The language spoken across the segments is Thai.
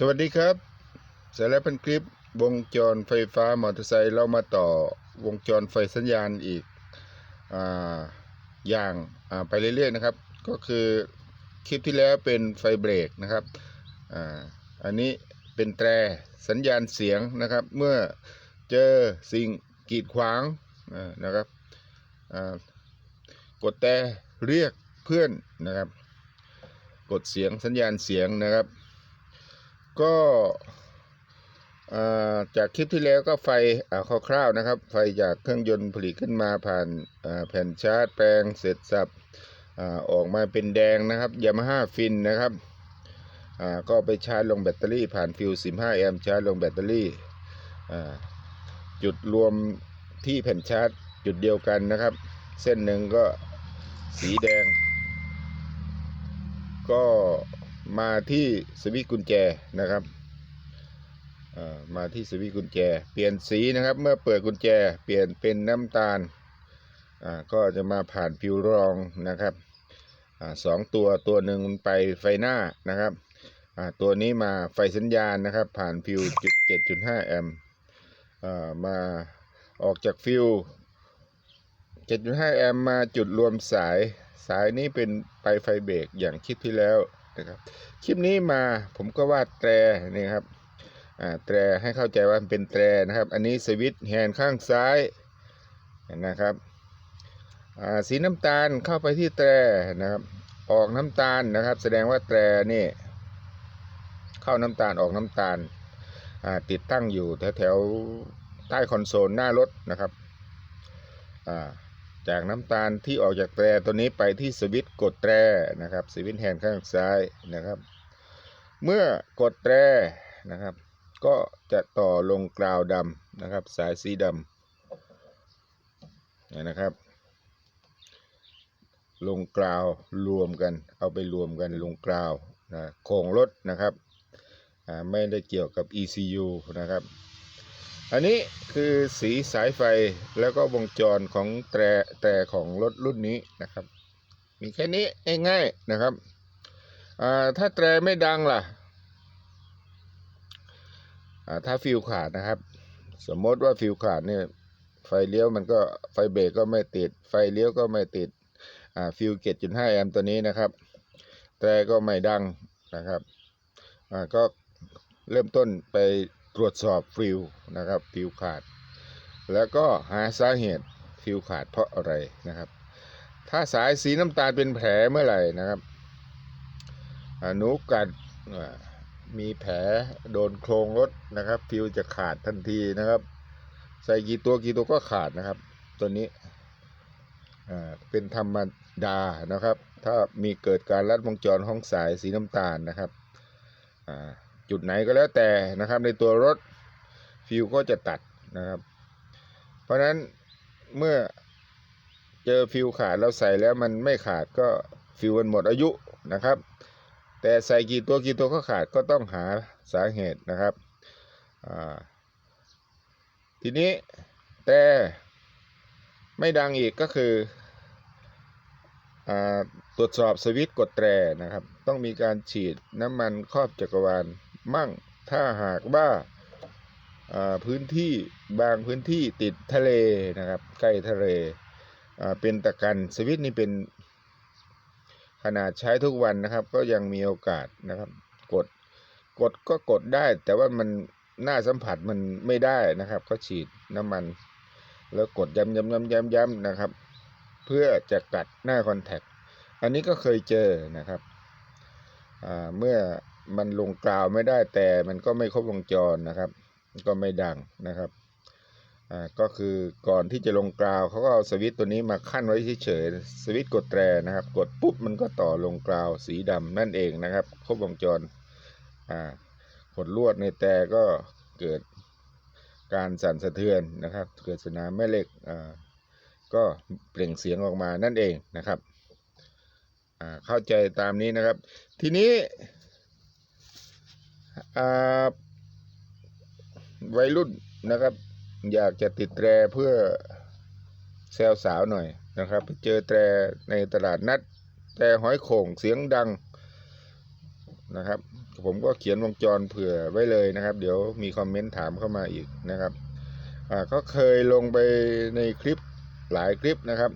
สวัสดีครับสารพันคลิปวงจรไฟฟ้ามอเตอร์ไซค์เรามาต่อวงจรไฟสัญญาณอีกออย่างไปเรื่อยๆนะครับ ก็คือคลิปที่แล้วเป็นไฟเบรกนะครับออันนี้เป็นแตรสัญญาณเสียงนะครับ เมื่อเจอสิ่งกีดขวางนะครับกดแต่เรียกเพื่อนนะครับ กดเสียงสัญญาณเสียงนะครับ ก็จากคลิปที่แล้วก็ไฟอคร่าวๆนะครับ ไฟจากเครื่องยนต์ผลิตขึ้นมาผ่านแผ่นชาร์จแปลงเสร็จสับอออกมาเป็นแดงนะครับยามาฮ่าฟินนะครับก็ไปชาร์จลงแบตเตอรี่ผ่านฟิว15 แอมป์ชาร์จลงแบตเตอรี่จุดรวมที่แผ่นชาร์จจุดเดียวกันนะครับ เส้นหนึ่งก็สีแดง ก็ มาที่สวิตกุญแจนะครับมาที่สวิตกุญแจ เปลี่ยนสีนะครับ เมื่อเปิดกุญแจ เปลี่ยนเป็นน้ำตาลก็จะมาผ่านฟิวรองนะครับอสองตัวตัวหนึ่งมันไปไฟหน้านะครับตัวนี้มาไฟสัญญาณนะครับ ผ่านฟิวจุดเจ็ดจุดห้าแอมป์มาออกจากฟิว7.5 แอมป์มาจุดรวมสาย สายนี้เป็นไปไฟเบรกอย่างคลิปที่แล้ว นะครับ คลิปนี้มาผมก็วาดแตรนี่ครับอ่าแตรให้เข้าใจว่าเป็นแตรนะครับ อันนี้สวิตช์แฮนด์ข้างซ้ายนะครับอ่าสีน้ำตาลเข้าไปที่แตรนะครับ ออกน้ำตาลนะครับ แสดงว่าแตรนี่เข้าน้ำตาลออกน้ำตาลอ่าติดตั้งอยู่แถวแถวๆใต้คอนโซลหน้ารถนะครับอ่า จากน้ำตาลที่ออกจากแตรตัวนี้ไปที่สวิตช์กดแตรนะครับสวิตช์แฮนด์ข้างซ้ายนะครับ เมื่อกดแตรนะครับ ก็จะต่อลงกราวดำนะครับ สายสีดำนนะครับ ลงกราวรวมกัน เอาไปรวมกันลงกราวนะโครงรถนะครับไม่ได้เกี่ยวกับ ECU นะครับ อันนี้คือสีสายไฟแล้วก็วงจรของแตรแต่ของรถรุ่นนี้นะครับ มีแค่นี้ง่ายๆนะครับถ้าแตรไม่ดังล่ะถ้าฟิวขาดนะครับ สมมติว่าฟิวขาดเนี่ยไฟเลี้ยวมันก็ไฟเบรกก็ไม่ติด ไฟเลี้ยวก็ไม่ติดฟิวเกตจุดห้าแอมป์ตัวนี้นะครับ แตรก็ไม่ดังนะครับก็เริ่มต้นไป ตรวจสอบฟิวนะครับฟิวขาด แล้วก็หาสาเหตุฟิวขาดเพราะอะไรนะครับ ถ้าสายสีน้ำตาลเป็นแผลเมื่อไหร่นะครับหนูกัดมีแผลโดนโครงรถนะครับ ฟิวจะขาดทันทีนะครับ ใส่กี่ตัวกี่ตัวก็ขาดนะครับ ตัวนี้เป็นธรรมดานะครับ ถ้ามีเกิดการลัดวงจรของสายสีน้ำตาลนะครับอ่า จุดไหนก็แล้วแต่นะครับ ในตัวรถฟิวก็จะตัดนะครับ เพราะฉะนั้นเมื่อเจอฟิวขาดเราใส่แล้วมันไม่ขาดก็ฟิวมันหมดอายุนะครับ แต่ใส่กี่ตัวกี่ตัวก็ขาดก็ต้องหาสาเหตุนะครับทีนี้แต่ไม่ดังอีกก็คืออตรวจสอบสวิตช์กดแตรนะครับ ต้องมีการฉีดน้ำมันครอบจักรวาล มั่ง ถ้าหากว่าพื้นที่บางพื้นที่ติดทะเลนะครับ ใกล้ทะเลเป็นตะกันสวิตนี่เป็นขนาดใช้ทุกวันนะครับ ก็ยังมีโอกาสนะครับ กดกดก็กดได้ แต่ว่ามันหน้าสัมผัสมันไม่ได้นะครับ ก็ฉีดน้ำมัน แล้วกดย้ำย้ำย้ำย้ำย้ำนะครับ เพื่อจะกัดหน้าคอนแทคอันนี้ก็เคยเจอนะครับเมื่อ มันลงกราวไม่ได้แต่มันก็ไม่ครบวงจรนะครับ ก็ไม่ดังนะครับอ่าก็คือก่อนที่จะลงกราวเขาก็เอาสวิตตัวนี้มาขั้นไว้เฉยๆสวิตกดแตรนะครับ กดปุ๊บมันก็ต่อลงกราวสีดำนั่นเองนะครับ ครบวงจรอ่ากดลวดในแต่ก็เกิดการสั่นสะเทือนนะครับ เกิดสนามแม่เหล็กอ่าก็เปล่งเสียงออกมานั่นเองนะครับอ่าเข้าใจตามนี้นะครับ ทีนี้ วัยรุ่นนะครับ อยากจะติดแตรเพื่อแซวสาวหน่อยนะครับ ไปเจอแตรในตลาดนัด แต่หอยโข่งเสียงดังนะครับ ผมก็เขียนวงจรเผื่อไว้เลยนะครับ เดี๋ยวมีคอมเมนต์ถามเข้ามาอีกนะครับอ่าก็เคยลงไปในคลิปหลายคลิปนะครับ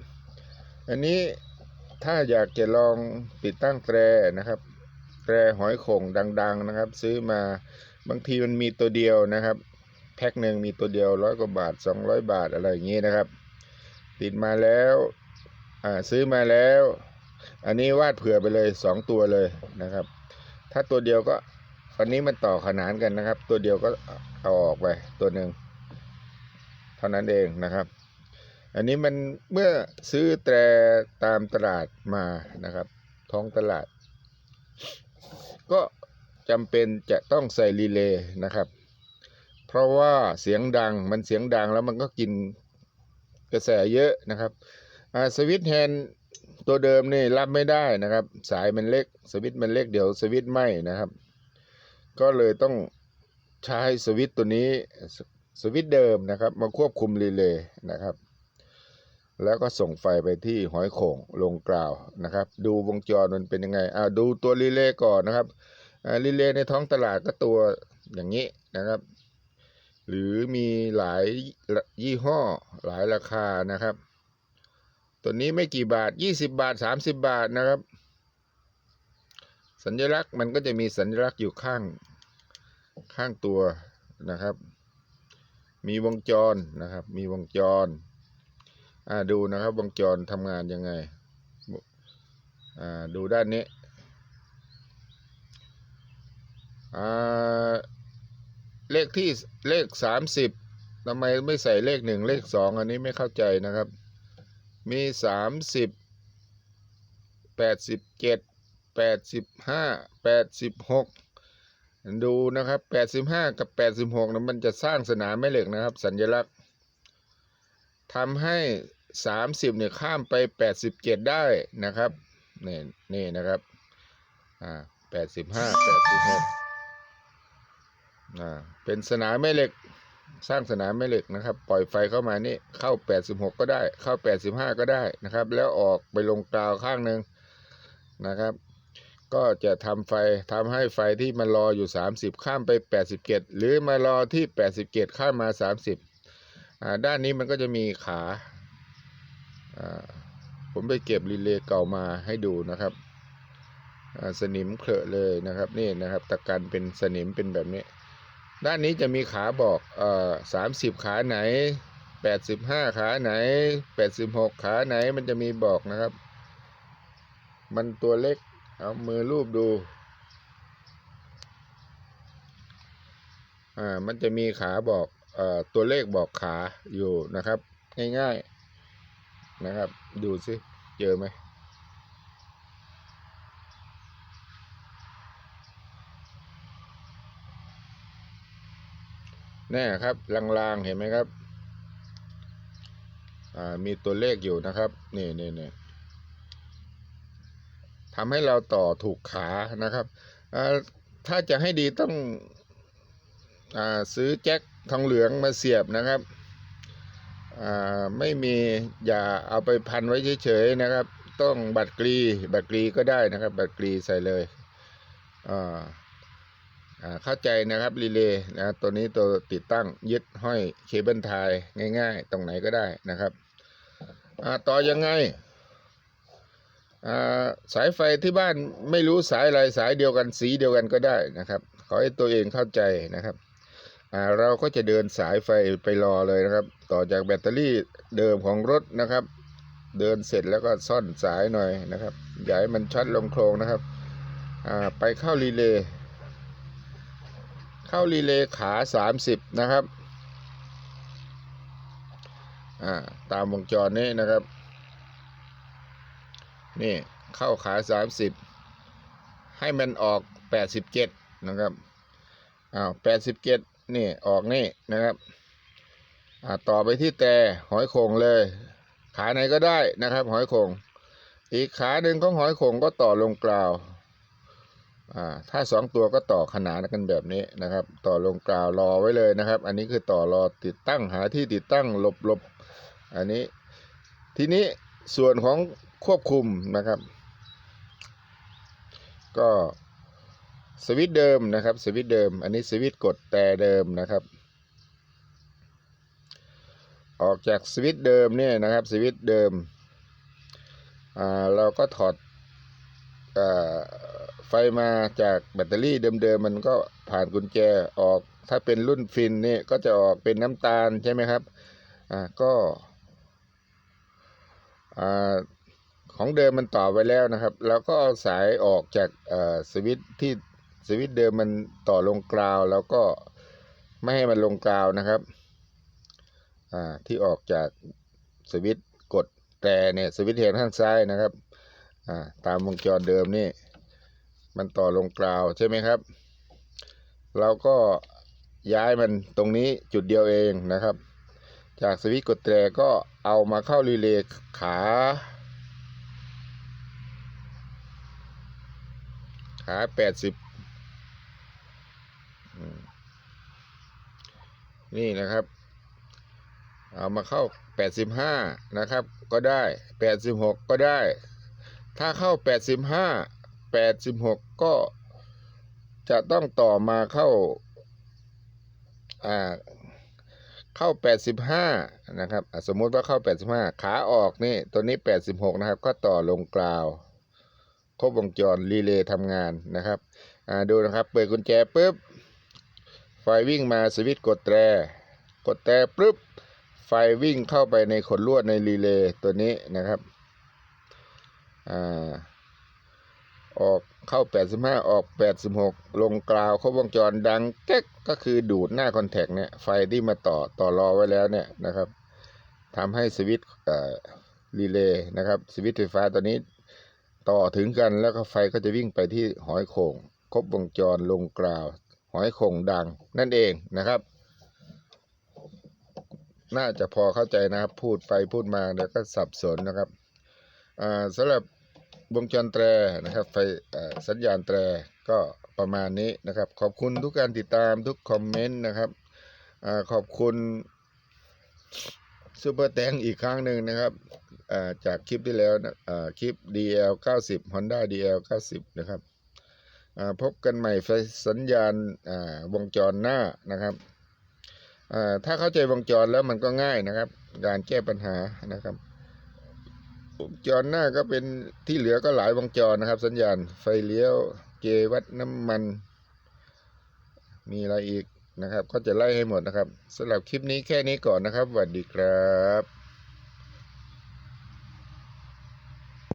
อันนี้ถ้าอยากจะลองติดตั้งแตรนะครับ แตรหอยโข่งดัง ๆนะครับ ซื้อมาบางทีมันมีตัวเดียวนะครับ แพ็คหนึ่งมีตัวเดียวร้อยกว่าบาท 200 บาทอะไรอย่างนี้นะครับ ติดมาแล้วอ่าซื้อมาแล้ว อันนี้วาดเผื่อไปเลย 2 ตัวเลยนะครับ ถ้าตัวเดียวก็อันนี้มันต่อขนานกันนะครับ ตัวเดียวก็เอาออกไปตัวหนึ่งเท่านั้นเองนะครับ อันนี้มันเมื่อซื้อแตรตามตลาดมานะครับ ท้องตลาด ก็จำเป็นจะต้องใส่รีเลย์นะครับ เพราะว่าเสียงดังมันเสียงดังแล้วมันก็กินกระแสเยอะนะครับสวิตช์แฮนตัวเดิมนี่รับไม่ได้นะครับ สายมันเล็ก สวิตช์มันเล็กเดี๋ยวสวิตช์ไหมนะครับ ก็เลยต้องใช้สวิตช์ตัวนี้สสวิตช์เดิมนะครับ มาควบคุมรีเลย์นะครับ แล้วก็ส่งไฟไปที่หอยโข่งลงกล่าวนะครับ ดูวงจรมันเป็นยังไงอ่าดูตัวรีเลย์ก่อนนะครับรีเลย์ในท้องตลาดก็ตัวอย่างนี้นะครับ หรือมีหลายยี่ห้อหลายราคานะครับ ตัวนี้ไม่กี่บาท 20 บาท 30 บาทนะครับ สัญลักษณ์มันก็จะมีสัญลักษณ์อยู่ข้างข้างตัวนะครับ มีวงจรนะครับ มีวงจร อ่าดูนะครับวงจรทำงานยังไงอ่าดูด้านนี้อ่าเลขที่เลขสามสิบทำไมไม่ใส่เลขหนึ่งเลขสองอันนี้ไม่เข้าใจนะครับ มีสามสิบแปดสิบเจ็ดแปดสิบห้าแปดสิบหกดูนะครับแปดสิบห้ากับแปดสิบหกนะมันจะสร้างสนามแม่เหล็กนะครับ สัญลักษณ์ทำให้ สามสิบเนี่ยข้ามไปแปดสิบเจ็ดได้นะครับนี่นี่นะครับอ่าแปดสิบห้าแปดสิบหกอ่าเป็นสนามแม่เหล็กสร้างสนามแม่เหล็กนะครับ ปล่อยไฟเข้ามานี่เข้าแปดสิบหกก็ได้ เข้าแปดสิบห้าก็ได้นะครับ แล้วออกไปลงกราวข้างหนึ่งนะครับ ก็จะทำไฟทำให้ไฟที่มันรออยู่ 30 ข้ามไป 87 หรือมารอที่ 87 ข้ามมา 30อ่าด้านนี้มันก็จะมีขา ผมไปเก็บรีเลย์เก่ามาให้ดูนะครับสนิมเคลอะเลยนะครับนี่นะครับตะกันเป็นสนิมเป็นแบบนี้ ด้านนี้จะมีขาบอกเอ่อสามสิบขาไหนแปดสิบห้าขาไหนแปดสิบหกขาไหนมันจะมีบอกนะครับ มันตัวเล็กเอามือรูปดูอ่ามันจะมีขาบอกเอ่อตัวเลขบอกขาอยู่นะครับ ง่ายๆ นะครับ ดูสิเจอไหมแน่ครับลางๆเห็นไหมครับ อ่ามีตัวเลขอยู่นะครับนี่นี่นี่ทำให้เราต่อถูกขานะครับอ่าถ้าจะให้ดีต้องอ่าซื้อแจ็คทองเหลืองมาเสียบนะครับ ไม่มีอย่าเอาไปพันไว้เฉยๆนะครับ ต้องบัตรกรีบัตรกรีก็ได้นะครับ บัตรกรีใส่เลยเข้าใจนะครับรีเลย์นะตัวนี้ตัวติดตั้งยึดห้อยเคเบิลไทยง่าย ๆ ตรงไหนก็ได้นะครับต่อยังไงสายไฟที่บ้านไม่รู้สายอะไรสายเดียวกันสีเดียวกันก็ได้นะครับ ขอให้ตัวเองเข้าใจนะครับ อ่าเราก็จะเดินสายไฟไปรอเลยนะครับ ต่อจากแบตเตอรี่เดิมของรถนะครับ เดินเสร็จแล้วก็ซ่อนสายหน่อยนะครับอย่าให้มันช็อตลงโครงนะครับอ่าไปเข้ารีเลย์เข้ารีเลย์ขา 30 นะครับอ่าตามวงจรนี้นะครับนี่เข้าขา 30 ให้มันออก 87 นะครับอ้าว87 นี่ออกนี่นะครับอ่าต่อไปที่แต่หอยโข่งเลย ขาไหนก็ได้นะครับ หอยโข่งอีกขาหนึ่งของหอยโข่งก็ต่อลงกราวอ่าถ้าสองตัวก็ต่อขนานกันแบบนี้นะครับ ต่อลงกราวรอไว้เลยนะครับ อันนี้คือต่อรอติดตั้งหาที่ติดตั้งหลบหลบอันนี้ทีนี้ส่วนของควบคุมนะครับ ก็ สวิตเดิมนะครับ สวิตเดิม อันนี้สวิตกดแต่เดิมนะครับ ออกจากสวิตเดิมเนี่ยนะครับ สวิตเดิมอ่าเราก็ถอดอไฟมาจากแบตเตอรี่เดิมๆมันก็ผ่านกุญแจออก ถ้าเป็นรุ่นฟินเนี่ยก็จะออกเป็นน้ำตาลใช่ไหมครับอ่าก็อ่าของเดิมมันต่อไว้แล้วนะครับ แล้วก็เอาสายออกจากสวิตช์ที่ สวิตเดิมมันต่อลงกราวแล้วก็ไม่ให้มันลงกราวนะครับที่ออกจากสวิตกดแต่เนี่ยสวิตเฮนข้างซ้ายนะครับตามวงจรเดิมนี่ มันต่อลงกราวใช่ไหมครับ เราก็ย้ายมันตรงนี้จุดเดียวเองนะครับ จากสวิตกดแตรก็เอามาเข้ารีเลย์ขา ขา 80 นี่นะครับ เอามาเข้าแปดสิบห้านะครับ ก็ได้แปดสิบหกก็ได้ ถ้าเข้าแปดสิบห้าแปดสิบหกก็จะต้องต่อมาเข้า อ่า เข้า 85 นะครับ สมมุติว่าเข้า 85 ขาออกนี่ ตัวนี้ 86 นะครับ ก็ต่อลงกราว ครบวงจรรีเลย์ทำงานนะครับ อ่า ดูนะครับ เปิดกุญแจปุ๊บ ไฟวิ่งมาสวิตช์กดแตร กดแตรปุ๊บ ไฟวิ่งเข้าไปในขนลวดในรีเลย์ตัวนี้นะครับอออกเข้า 85 ออก 86 ลงกราวครบวงจรดังแก๊กก็คือดูดหน้าคอนแทคเนี่ยไฟที่มาต่อต่อรอไว้แล้วเนี่ยนะครับทำให้สวิตช์รีเลย์นะครับสวิตช์ไฟฟ้าตัวนี้ต่อถึงกันแล้วก็ไฟก็จะวิ่งไปที่หอยโข่งครบวงจรลงกราว หอยโข่งดังนั่นเองนะครับ น่าจะพอเข้าใจนะครับ พูดไปพูดมาเดี๋ยวก็สับสนนะครับสำหรับวงจรแตรนะครับ ไฟสัญญาณแตรก็ประมาณนี้นะครับ ขอบคุณทุกการติดตามทุกคอมเมนต์นะครับอขอบคุณซูเปอร์แตงอีกครั้งหนึ่งนะครับจากคลิปที่แล้วคลิป DL 90 Honda DL 90 นะครับ พบกันใหม่ไฟสัญญาณวงจรหน้านะครับ ถ้าเข้าใจวงจรแล้วมันก็ง่ายนะครับ การแก้ปัญหานะครับ วงจรหน้าก็เป็นที่เหลือก็หลายวงจรนะครับ สัญญาณไฟเลี้ยวเกวัดน้ำมัน มีอะไรอีกนะครับ ก็จะไล่ให้หมดนะครับสำหรับคลิปนี้แค่นี้ก่อนนะครับสวัสดีครับ